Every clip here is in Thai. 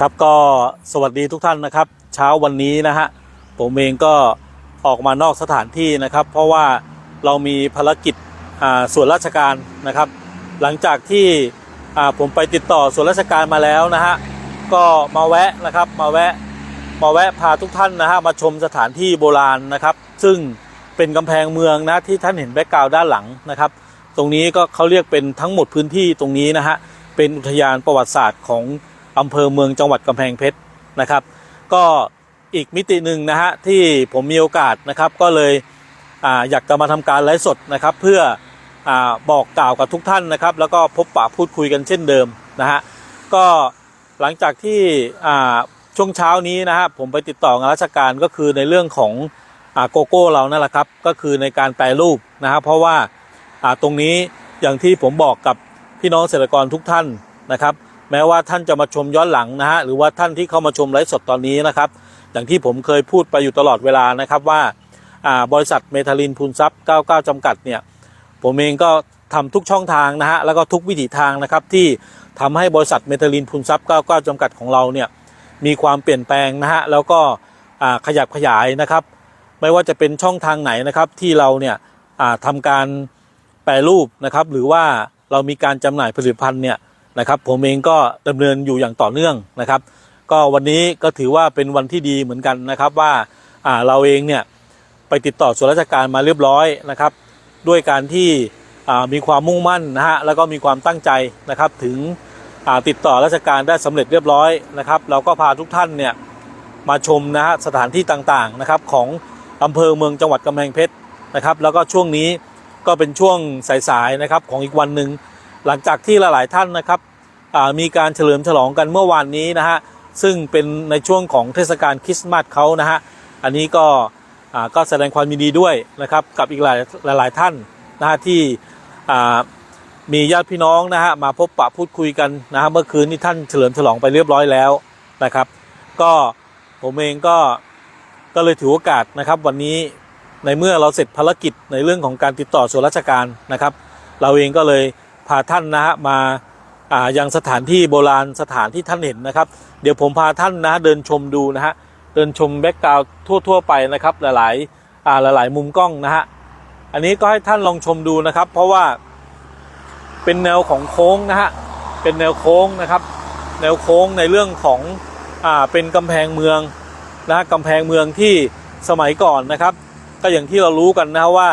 ครับก็สวัสดีทุกท่านนะครับ เช้าวันนี้นะฮะผมเองก็ออกมานอกสถานที่นะครับ เพราะว่าเรามีภารกิจอ่าส่วนราชการนะครับ หลังจากที่อ่าผมไปติดต่อส่วนราชการมาแล้วนะฮะก็มาแวะนะครับมาแวะมาแวะพาทุกท่านนะฮะมาชมสถานที่โบราณนะครับ ซึ่งเป็นกำแพงเมืองนะที่ท่านเห็นแบ็กกราวด้านหลังนะครับ ตรงนี้ก็เขาเรียกเป็นทั้งหมดพื้นที่ตรงนี้นะฮะเป็นอุทยานประวัติศาสตร์ของ อำเภอเมืองจังหวัดกำแพงเพชรนะครับ ก็อีกมิติหนึ่งนะฮะที่ผมมีโอกาสนะครับก็เลยออยากจะมาทำการไลฟ์สดนะครับ เพื่ออบอกกล่าวกับทุกท่านนะครับ แล้วก็พบปะพูดคุยกันเช่นเดิมนะฮะก็หลังจากที่ช่วงเช้านี้นะฮะผมไปติดต่องานราชการก็คือในเรื่องของอโกโก้เรานั่นแหละครับ ก็คือในการแปรรูปนะฮะเพราะว่าตรงนี้อย่างที่ผมบอกกับพี่น้องเกษตรกรทุกท่านนะครับ แม้ว่าท่านจะมาชมย้อนหลังนะฮะหรือว่าท่านที่เข้ามาชมไลฟ์สดตอนนี้นะครับ อย่างที่ผมเคยพูดไปอยู่ตลอดเวลานะครับว่าบริษัทเมทาลินพูนซับ99 จำกัดเนี่ยผมเองก็ทำทุกช่องทางนะฮะแล้วก็ทุกวิถีทางนะครับที่ทำให้บริษัทเมทาลินพูนซับ99 จำกัดของเราเนี่ยมีความเปลี่ยนแปลงนะฮะแล้วก็ขยับขยายนะครับ ไม่ว่าจะเป็นช่องทางไหนนะครับที่เราเนี่ยทำการแปรรูปนะครับ หรือว่าเรามีการจำหน่ายผลิตภัณฑ์เนี่ย นะครับ ผมเองก็ดำเนินอยู่อย่างต่อเนื่องนะครับ ก็วันนี้ก็ถือว่าเป็นวันที่ดีเหมือนกันนะครับว่าเราเองเนี่ยไปติดต่อส่วนราชการมาเรียบร้อยนะครับ ด้วยการที่มีความมุ่งมั่นนะฮะแล้วก็มีความตั้งใจนะครับ ถึงติดต่อราชการได้สำเร็จเรียบร้อยนะครับ เราก็พาทุกท่านเนี่ยมาชมนะฮะสถานที่ต่างๆนะครับของอำเภอเมืองจังหวัดกำแพงเพชรนะครับ แล้วก็ช่วงนี้ก็เป็นช่วงสายๆนะครับของอีกวันหนึ่ง หลังจากที่หลายๆท่านนะครับมีการเฉลิมฉลองกันเมื่อวานนี้นะฮะซึ่งเป็นในช่วงของเทศกาลคริสต์มาสเขานะฮะอันนี้ก็ก็แสดงความยินดีด้วยนะครับกับอีกหลายหลายท่านนะฮะที่มีญาติพี่น้องนะฮะมาพบปะพูดคุยกันนะฮะเมื่อคืนนี้ท่านเฉลิมฉลองไปเรียบร้อยแล้วนะครับ ก็ผมเองก็ก็เลยถือโอกาสนะครับ วันนี้ในเมื่อเราเสร็จภารกิจในเรื่องของการติดต่อส่วนราชการนะครับ เราเองก็เลย พาท่านนะฮะมาอ่ายังสถานที่โบราณสถานที่ท่านเห็นนะครับ เดี๋ยวผมพาท่านนะเดินชมดูนะฮะเดินชมแบ็กกราวด์ทั่ว ๆ ไปนะครับหลายๆอ่าหลายๆมุมกล้องนะฮะอันนี้ก็ให้ท่านลองชมดูนะครับ เพราะว่าเป็นแนวของโค้งนะฮะเป็นแนวโค้งนะครับ แนวโค้งในเรื่องของอ่าเป็นกำแพงเมืองนะฮะกำแพงเมืองที่สมัยก่อนนะครับ ก็อย่างที่เรารู้กันนะว่า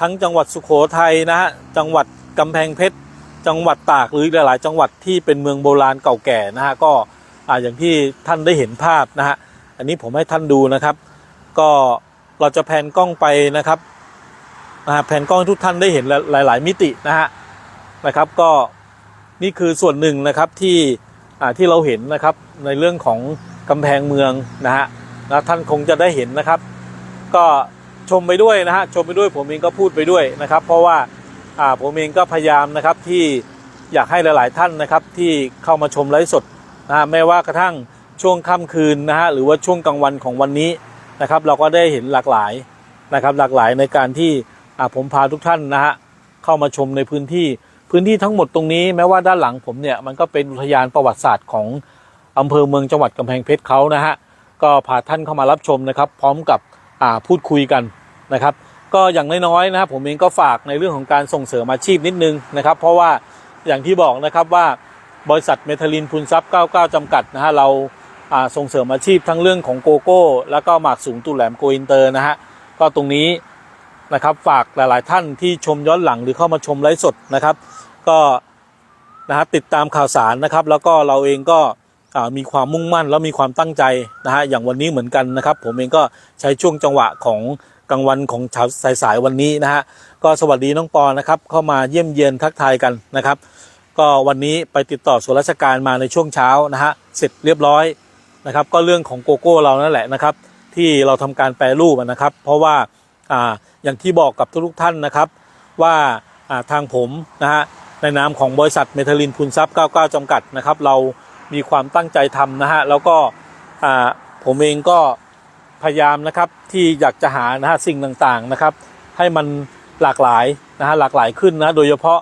ทั้งจังหวัดสุโขทัยนะฮะจังหวัดกำแพงเพชร จังหวัดตากหรือหลาย ๆ จังหวัดที่เป็นเมืองโบราณเก่าแก่นะฮะก็อ่าอย่างที่ท่านได้เห็นภาพนะฮะอันนี้ผมให้ท่านดูนะครับ ก็เราจะแผนกล้องไปนะครับนะฮะแผนกล้องทุกท่านได้เห็นหลาย ๆ มิตินะฮะนะครับ ก็นี่คือส่วนหนึ่งนะครับที่อ่าที่เราเห็นนะครับในเรื่องของกำแพงเมืองนะฮะนะท่านคงจะได้เห็นนะครับ ก็ชมไปด้วยนะฮะชมไปด้วยผมเองก็พูดไปด้วยนะครับ เพราะว่า ผมเองก็พยายามนะครับที่อยากให้หลาย ๆ ท่านนะครับที่เข้ามาชมไลฟ์สดนะฮะไม่ว่ากระทั่งช่วงค่ำคืนนะฮะหรือว่าช่วงกลางวันของวันนี้นะครับเราก็ได้เห็นหลากหลายนะครับหลากหลายในการที่ผมพาทุกท่านนะฮะเข้ามาชมในพื้นที่พื้นที่ทั้งหมดตรงนี้แม้ว่าด้านหลังผมเนี่ยมันก็เป็นอุทยานประวัติศาสตร์ของอำเภอเมืองจังหวัดกำแพงเพชรเขานะฮะก็พาท่านเข้ามารับชมนะครับ พร้อมกับพูดคุยกันนะครับ ก็อย่างน้อยๆนะครับผมเองก็ฝากในเรื่องของการส่งเสริมอาชีพนิดนึงนะครับ เพราะว่าอย่างที่บอกนะครับว่าบริษัทเมทาลินพูนซับ99 จำกัดนะฮะเราส่งเสริมอาชีพทั้งเรื่องของโกโก้ แล้วก็หมากสูงตูแหลมโกอินเตอร์นะฮะก็ตรงนี้นะครับฝากหลายๆท่านที่ชมย้อนหลังหรือเข้ามาชมไลฟ์สดนะครับ ก็นะฮะติดตามข่าวสารนะครับ แล้วก็เราเองก็มีความมุ่งมั่นแล้วมีความตั้งใจนะฮะอย่างวันนี้เหมือนกันนะครับ ผมเองก็ใช้ช่วงจังหวะของ กลางวันของเช้าสายๆวันนี้นะฮะก็สวัสดีน้องปอนะครับเข้ามาเยี่ยมเยียนทักทายกันนะครับ ก็วันนี้ไปติดต่อส่วนราชการมาในช่วงเช้านะฮะเสร็จเรียบร้อยนะครับ ก็เรื่องของโกโก้เรานั่นแหละนะครับ ที่เราทำการแปรรูปนะครับ เพราะว่าอ่าอย่างที่บอกกับทุกท่านนะครับ ว่าอ่าทางผมนะฮะในนามของบริษัทเมทาลินพูนซับ99 จำกัดนะครับ เรามีความตั้งใจทำนะฮะแล้วก็อ่าผมเองก็ พยายามนะครับที่อยากจะหานะฮะสิ่งต่างๆนะครับ ให้มันหลากหลายนะฮะหลากหลายขึ้นนะโดยเฉพาะ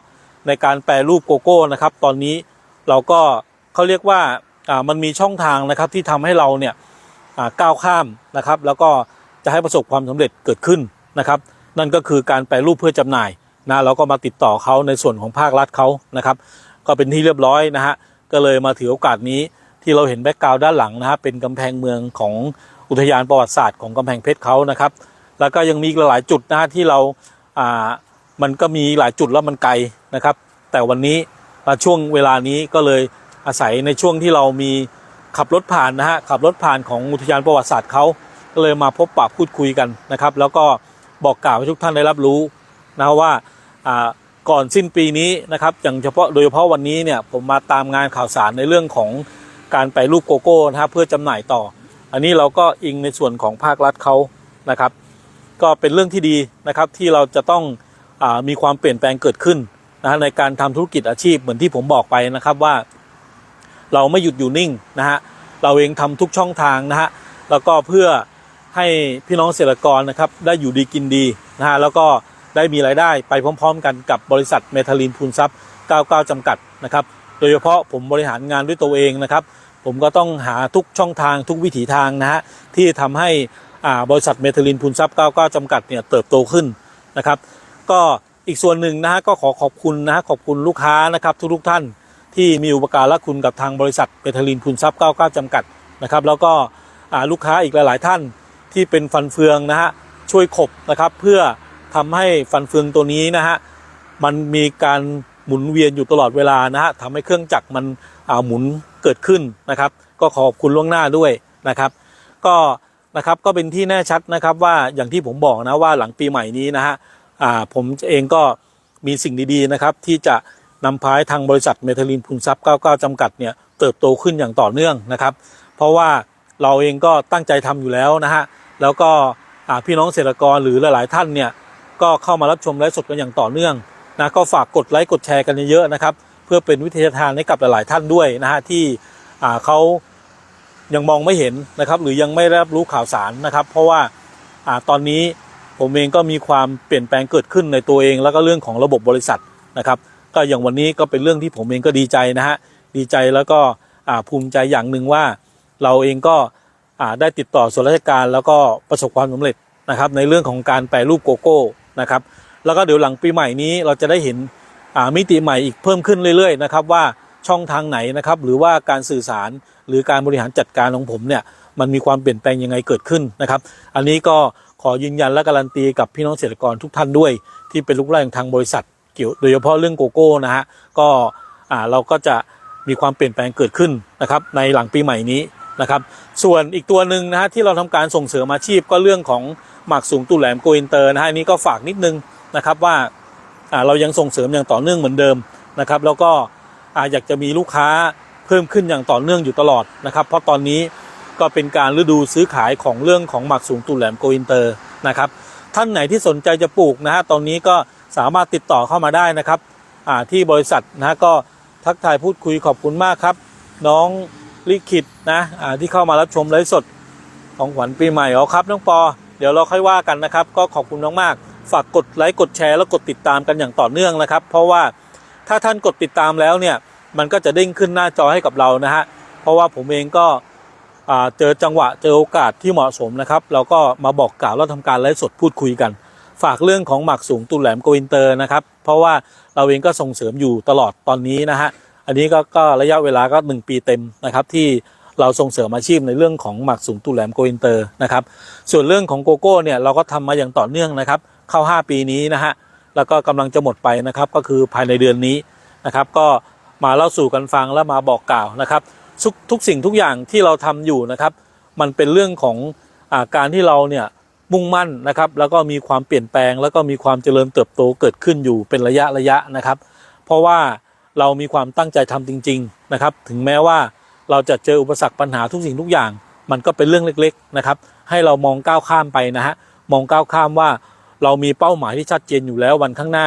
ในการแปรรูปโกโก้นะครับ ตอนนี้เราก็เขาเรียกว่าอ่ามันมีช่องทางนะครับที่ทำให้เราเนี่ยอ่าก้าวข้ามนะครับ แล้วก็จะให้ประสบความสำเร็จเกิดขึ้นนะครับ นั่นก็คือการแปรรูปเพื่อจำหน่ายนะเราก็มาติดต่อเขาในส่วนของภาครัฐเขานะครับ ก็เป็นที่เรียบร้อยนะฮะก็เลยมาถือโอกาสนี้ที่เราเห็นแบ็กกราวด์ด้านหลังนะฮะเป็นกำแพงเมืองของ อุทยานประวัติศาสตร์ของกำแพงเพชรเขานะครับ แล้วก็ยังมีหลายจุดนะฮะที่เราอ่ามันก็มีหลายจุดแล้วมันไกลนะครับ แต่วันนี้ช่วงเวลานี้ก็เลยอาศัยในช่วงที่เรามีขับรถผ่านนะฮะขับรถผ่านของอุทยานประวัติศาสตร์เขาก็เลยมาพบปะพูดคุยกันนะครับ แล้วก็บอกกล่าวให้ทุกท่านได้รับรู้นะว่าอ่าก่อนสิ้นปีนี้นะครับอย่างเฉพาะโดยเฉพาะวันนี้เนี่ยผมมาตามงานข่าวสารในเรื่องของการไปรูปโกโก้นะครับเพื่อจำหน่ายต่อ อันนี้เราก็อิงในส่วนของภาครัฐเขานะครับ ก็เป็นเรื่องที่ดีนะครับที่เราจะต้องอมีความเปลี่ยนแปลงเกิดขึ้นนะในการทำธุรกิจอาชีพเหมือนที่ผมบอกไปนะครับว่า เราไม่หยุดอยู่นิ่งนะฮะเราเองทำทุกช่องทางนะฮะแล้วก็เพื่อให้พี่น้องเกษตรกรนะครับได้อยู่ดีกินดีนะฮะแล้วก็ได้มีรายได้ไปพร้อม ๆ กันกับบริษัทเมทัลลินพูนทรัพย์ 99 จำกัดนะครับ โดยเฉพาะผมบริหารงานด้วยตัวเองนะครับ ผมก็ต้องหาทุกช่องทางทุกวิถีทางนะฮะที่ทำให้อ่าบริษัทเมทัลลินพูนทรัพย์99จำกัดเนี่ยเติบโตขึ้นนะครับ ก็อีกส่วนหนึ่งนะฮะก็ขอขอบคุณนะฮะขอบคุณลูกค้านะครับทุกๆท่านที่มีอุปการะคุณกับทางบริษัทเมทัลลินพูนทรัพย์99จำกัดนะครับ แล้วก็อ่าลูกค้าอีกหลายๆท่านที่เป็นฟันเฟืองนะฮะช่วยขบนะครับเพื่อทำให้ฟันเฟืองตัวนี้นะฮะมันมีการ หมุนเวียนอยู่ตลอดเวลานะฮะทำให้เครื่องจักรมันหมุนเกิดขึ้นนะครับ ก็ขอบคุณล่วงหน้าด้วยนะครับ ก็นะครับก็เป็นที่แน่ชัดนะครับว่าอย่างที่ผมบอกนะว่าหลังปีใหม่นี้นะฮะผมเองก็มีสิ่งดีๆนะครับ ที่จะนำพาให้ทางบริษัทเมทัลลินพูนทรัพย์99จำกัดเนี่ยเติบโตขึ้นอย่างต่อเนื่องนะครับ เพราะว่าเราเองก็ตั้งใจทำอยู่แล้วนะฮะแล้วก็พี่น้องเกษตรกรหรือหลาย ๆ ท่านเนี่ยก็เข้ามารับชมไลฟ์สดกันอย่างต่อเนื่อง นะก็ฝากกดไลค์กดแชร์กันเยอะๆนะครับ เพื่อเป็นวิทยาทานให้กับหลายๆท่านด้วยนะฮะที่เขายังมองไม่เห็นนะครับ หรือยังไม่รับรู้ข่าวสารนะครับ เพราะว่าอตอนนี้ผมเองก็มีความเปลี่ยนแปลงเกิดขึ้นในตัวเอง แล้วก็เรื่องของระบบบริษัทนะครับ ก็อย่างวันนี้ก็เป็นเรื่องที่ผมเองก็ดีใจนะฮะดีใจแล้วก็ภูมิใจอย่างหนึ่งว่า เราเองก็ได้ติดต่อส่วนราชการแล้วก็ประสบความสำเร็จนะครับ ในเรื่องของการแปรรูปโกโก้นะครับ แล้วก็เดี๋ยวหลังปีใหม่นี้เราจะได้เห็นมิติใหม่อีกเพิ่มขึ้นเรื่อยๆนะครับว่าช่องทางไหนนะครับ หรือว่าการสื่อสารหรือการบริหารจัดการของผมเนี่ยมันมีความเปลี่ยนแปลงยังไงเกิดขึ้นนะครับ อันนี้ก็ขอยืนยันและการันตีกับพี่น้องเกษตรกรทุกท่านด้วย ที่เป็นลูกหลานทางบริษัท เกี่ยวโดยเฉพาะเรื่องโกโก้นะฮะก็เราก็จะมีความเปลี่ยนแปลงเกิดขึ้นนะครับในหลังปีใหม่นี้นะครับ ส่วนอีกตัวหนึ่งนะฮะที่เราทำการส่งเสริมอาชีพก็เรื่องของหมักสูงตุแหลมโกอินเตอร์นะฮะนนี้ก็ฝากนิดนึง นะครับว่าเรายังส่งเสริมอย่างต่อเนื่องเหมือนเดิมนะครับแล้วก็อยากจะมีลูกค้าเพิ่มขึ้นอย่างต่อเนื่องอยู่ตลอดนะครับ เพราะตอนนี้ก็เป็นการฤดูซื้อขายของเรื่องของหมักสูงตุแหลมโกอินเตอร์นะครับท่านไหนที่สนใจจะปลูกนะฮะตอนนี้ก็สามารถติดต่อเข้ามาได้นะครับที่บริษัทนะก็ทักทายพูดคุยขอบคุณมากครับ น้องลิขิตนะที่เข้ามารับชมไลฟ์สดของขวัญปีใหม่อ๋อครับน้องปอเดี๋ยวเราค่อยว่ากันนะครับ ก็ขอบคุณน้องมาก ฝากกดไลค์กดแชร์แล้วกดติดตามกันอย่างต่อเนื่องนะครับ เพราะว่าถ้าท่านกดติดตามแล้วเนี่ยมันก็จะเด้งขึ้นหน้าจอให้กับเรานะฮะเพราะว่าผมเองก็เจอจังหวะเจอโอกาสที่เหมาะสมนะครับ เราก็มาบอกกล่าวแล้วทำการไลฟ์สดพูดคุยกัน ฝากเรื่องของหมักสูงตุลแหลมโกอินเตอร์นะครับ เพราะว่าเราเองก็ส่งเสริมอยู่ตลอดตอนนี้นะฮะอันนี้ก็ก็ระยะเวลาก็ 1 ปีเต็มนะครับที่เราส่งเสริมอาชีพในเรื่องของหมักสูงตุแหลมโกอินเตอร์นะครับส่วนเรื่องของโกโก้เนี่ยเราก็ทำมาอย่างต่อเนื่องนะครับ เข้า 5 ปีนี้นะฮะแล้วก็กำลังจะหมดไปนะครับก็คือภายในเดือนนี้นะครับ ก็มาเล่าสู่กันฟังและมาบอกกล่าวนะครับทุกทุกสิ่งทุกอย่างที่เราทำอยู่นะครับ มันเป็นเรื่องของอาการที่เราเนี่ยมุ่งมั่นนะครับ แล้วก็มีความเปลี่ยนแปลง แล้วก็มีความเจริญเติบโตเกิดขึ้นอยู่เป็นระยะระยะนะครับ เพราะว่าเรามีความตั้งใจทำจริง ๆนะครับ ถึงแม้ว่าเราจะเจออุปสรรคปัญหาทุกสิ่งทุกอย่าง มันก็เป็นเรื่องเล็ก ๆนะครับ ให้เรามองก้าวข้ามไปนะฮะมองก้าวข้ามว่า เรามีเป้าหมายที่ชัดเจนอยู่แล้ววันข้างหน้า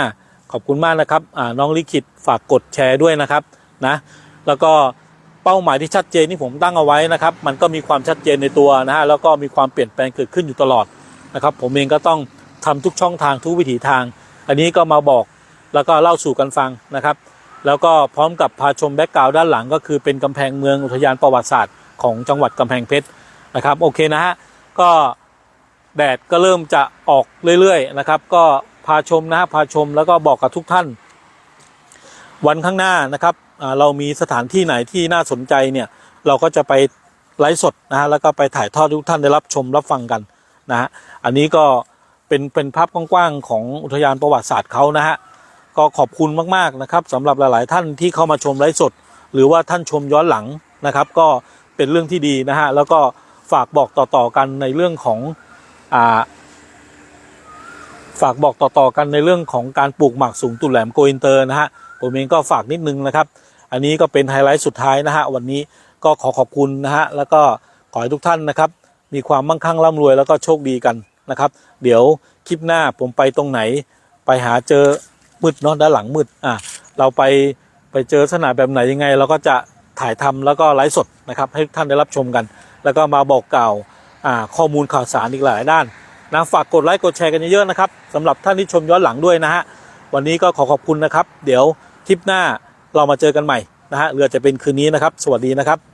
ขอบคุณมากนะครับน้องลิขิตฝากกดแชร์ด้วยนะครับนะแล้วก็เป้าหมายที่ชัดเจนที่ผมตั้งเอาไว้นะครับ มันก็มีความชัดเจนในตัวนะฮะแล้วก็มีความเปลี่ยนแปลงเกิดขึ้นอยู่ตลอดนะครับ ผมเองก็ต้องทำทุกช่องทางทุกวิถีทาง อันนี้ก็มาบอกแล้วก็เล่าสู่กันฟังนะครับ แล้วก็พร้อมกับพาชมแบ็กกราวด์ด้านหลัง ก็คือเป็นกำแพงเมืองอุทยานประวัติศาสตร์ของจังหวัดกำแพงเพชรนะครับโอเคนะฮะก็ แดดก็เริ่มจะออกเรื่อยๆนะครับ ก็พาชมนะพาชมแล้วก็บอกกับทุกท่าน วันข้างหน้านะครับเรามีสถานที่ไหนที่น่าสนใจเนี่ยเราก็จะไปไลฟ์สดนะฮะแล้วก็ไปถ่ายทอดทุกท่านได้รับชมรับฟังกันนะฮะอันนี้ก็เป็นเป็นภาพกว้างๆของอุทยานประวัติศาสตร์เขานะฮะก็ขอบคุณมากๆนะครับสำหรับหลายๆท่านที่เข้ามาชมไลฟ์สด หรือว่าท่านชมย้อนหลังนะครับ ก็เป็นเรื่องที่ดีนะฮะแล้วก็ฝากบอกต่อๆกันในเรื่องของ ฝากบอกต่อๆกันในเรื่องของการปลูกหมากสูงตุ่แหลมโกอินเตอร์นะฮะผมเองก็ฝากนิดนึงนะครับ อันนี้ก็เป็นไฮไลท์สุดท้ายนะฮะวันนี้ก็ขอขอบคุณนะฮะแล้วก็ขอให้ทุกท่านนะครับ มีความมั่งคั่งร่ำรวยแล้วก็โชคดีกันนะครับ เดี๋ยวคลิปหน้าผมไปตรงไหน ไปหาเจอมืดเนาะด้านหลังมืดอะเราไปไปเจอสถานแบบไหนยังไง เราก็จะถ่ายทำแล้วก็ไลฟ์สดนะครับ ให้ทุกท่านได้รับชมกัน แล้วก็มาบอกกล่าวอ่า ข้อมูลข่าวสารอีกหลายด้านนะฝากกดไลค์กดแชร์กันเยอะๆนะครับสำหรับท่านที่ชมย้อนหลังด้วยนะฮะวันนี้ก็ขอขอบคุณนะครับ เดี๋ยวคลิปหน้าเรามาเจอกันใหม่นะฮะเรือจะเป็นคืนนี้นะครับ สวัสดีนะครับ